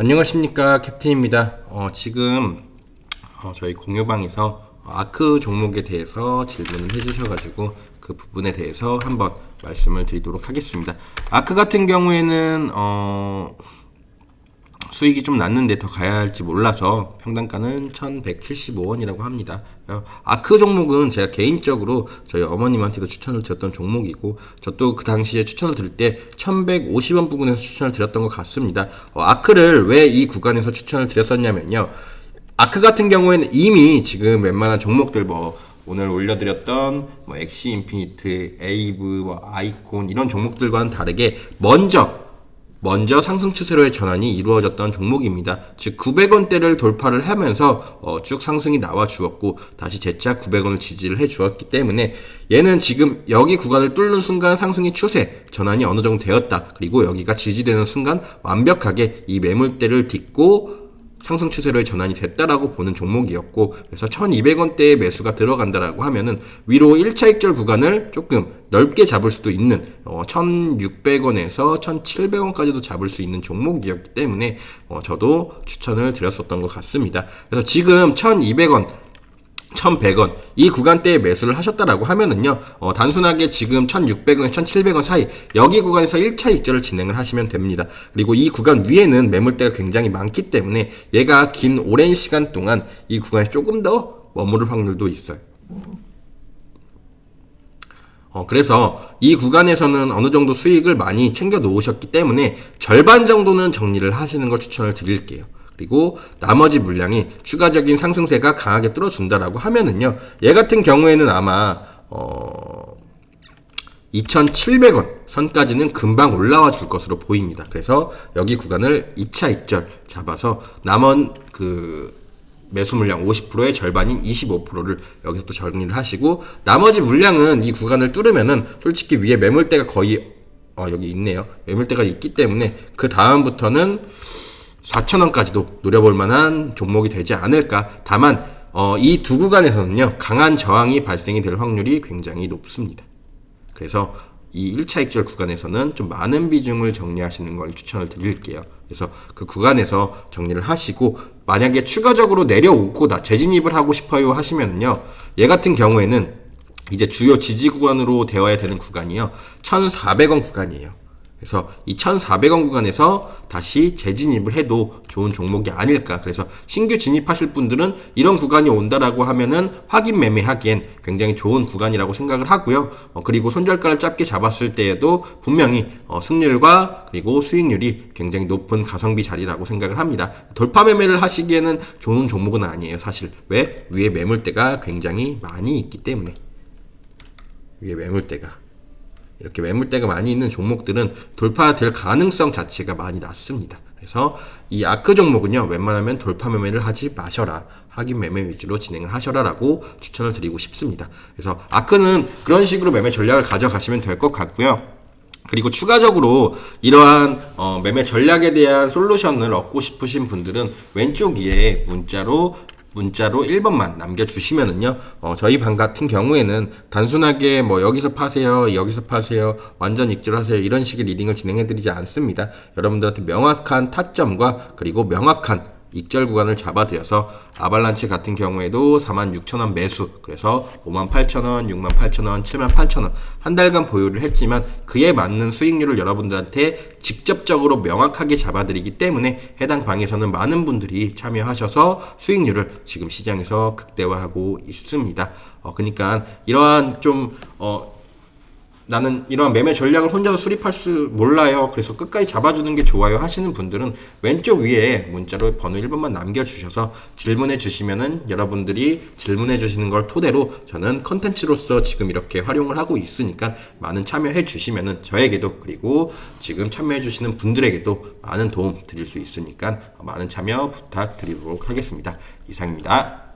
안녕하십니까 캡틴입니다. 어, 지금 어, 저희 공유방에서 아크 종목에 대해서 질문을 해주셔가지고 그 부분에 대해서 한번 말씀을 드리도록 하겠습니다. 아크 같은 경우에는 어, 수익이 좀 났는데 더 가야 할지 몰라서 평단가는 1175원이라고 합니다. 어, 아크 종목은 제가 개인적으로 저희 어머님한테도 추천을 드렸던 종목이고 저도 그 당시에 추천을 드릴 때 1150원 부근에서 추천을 드렸던 것 같습니다. 어, 아크를 왜 이 구간에서 추천을 드렸었냐면요. 아크 같은 경우에는 이미 지금 웬만한 종목들 뭐 오늘 올려드렸던 뭐 엑시 인피니트, 에이브, 뭐 아이콘 이런 종목들과는 다르게 먼저 먼저 상승 추세로의 전환이 이루어졌던 종목입니다. 즉 900원대를 돌파를 하면서 어, 쭉 상승이 나와 주었고 다시 재차 900원을 지지를 해 주었기 때문에 얘는 지금 여기 구간을 뚫는 순간 상승의 추세 전환이 어느 정도 되었다. 그리고 여기가 지지되는 순간 완벽하게 이 매물대를 딛고 상승 추세로의 전환이 됐다라고 보는 종목이었고 그래서 1200원대의 매수가 들어간다라고 하면은 위로 1차 익절 구간을 조금 넓게 잡을 수도 있는 어, 1600원에서 1700원까지도 잡을 수 있는 종목이었기 때문에 어, 저도 추천을 드렸었던 것 같습니다. 그래서 지금 1200원 1100원. 이 구간대에 매수를 하셨다라고 하면은요 어, 단순하게 지금 1600원, 1700원 사이 여기 구간에서 1차 익절을 진행을 하시면 됩니다. 그리고 이 구간 위에는 매물대가 굉장히 많기 때문에 얘가 긴 오랜 시간 동안 이 구간에 조금 더 머무를 확률도 있어요. 어, 그래서 이 구간에서는 어느 정도 수익을 많이 챙겨 놓으셨기 때문에 절반 정도는 정리를 하시는 걸 추천을 드릴게요. 그리고 나머지 물량이 추가적인 상승세가 강하게 뚫어준다라고 하면은요, 얘 같은 경우에는 아마, 어, 2,700원 선까지는 금방 올라와 줄 것으로 보입니다. 그래서 여기 구간을 2차 익절 잡아서 남은 그 매수 물량 50%의 절반인 25%를 여기서 또 정리를 하시고 나머지 물량은 이 구간을 뚫으면은 솔직히 위에 매물대가 거의 어 여기 있네요. 매물대가 있기 때문에 그 다음부터는 4,000원까지도 노려볼 만한 종목이 되지 않을까. 다만 어, 이 두 구간에서는요 강한 저항이 발생이 될 확률이 굉장히 높습니다. 그래서 이 1차 익절 구간에서는 좀 많은 비중을 정리하시는 걸 추천을 드릴게요. 그래서 그 구간에서 정리를 하시고 만약에 추가적으로 내려오고 나 재진입을 하고 싶어요 하시면은요. 얘 같은 경우에는 이제 주요 지지 구간으로 되어야 되는 구간이요. 1,400원 구간이에요. 그래서 이 1,400원 구간에서 다시 재진입을 해도 좋은 종목이 아닐까. 그래서 신규 진입하실 분들은 이런 구간이 온다라고 하면은 확인 매매하기엔 굉장히 좋은 구간이라고 생각을 하고요. 어, 그리고 손절가를 짧게 잡았을 때에도 분명히 어, 승률과 그리고 수익률이 굉장히 높은 가성비 자리라고 생각을 합니다. 돌파 매매를 하시기에는 좋은 종목은 아니에요. 사실 왜 위에 매물대가 굉장히 많이 있기 때문에 위에 매물대가 이렇게 매물대가 많이 있는 종목들은 돌파될 가능성 자체가 많이 낮습니다. 그래서 이 아크 종목은요, 웬만하면 돌파 매매를 하지 마셔라. 확인 매매 위주로 진행을 하셔라라고 추천을 드리고 싶습니다. 그래서 아크는 그런 식으로 매매 전략을 가져가시면 될 것 같고요. 그리고 추가적으로 이러한 어, 매매 전략에 대한 솔루션을 얻고 싶으신 분들은 왼쪽 위에 문자로 문자로 1번만 남겨주시면은요, 어, 저희 방 같은 경우에는 단순하게 뭐 여기서 파세요, 여기서 파세요, 완전 익절하세요, 이런 식의 리딩을 진행해드리지 않습니다. 여러분들한테 명확한 타점과 그리고 명확한 익절 구간을 잡아드려서 아발란치 같은 경우에도 46,000원 매수 그래서 58,000원, 68,000원, 78,000원 한 달간 보유를 했지만 그에 맞는 수익률을 여러분들한테 직접적으로 명확하게 잡아드리기 때문에 해당 방에서는 많은 분들이 참여하셔서 수익률을 지금 시장에서 극대화하고 있습니다. 어, 그러니까 이러한 좀 어, 나는 이러한 매매 전략을 혼자서 수립할 수 몰라요. 그래서 끝까지 잡아주는 게 좋아요 하시는 분들은 왼쪽 위에 문자로 번호 1번만 남겨주셔서 질문해 주시면은 여러분들이 질문해 주시는 걸 토대로 저는 컨텐츠로서 지금 이렇게 활용을 하고 있으니까 많은 참여해 주시면은 저에게도 그리고 지금 참여해 주시는 분들에게도 많은 도움 드릴 수 있으니까 많은 참여 부탁드리도록 하겠습니다. 이상입니다.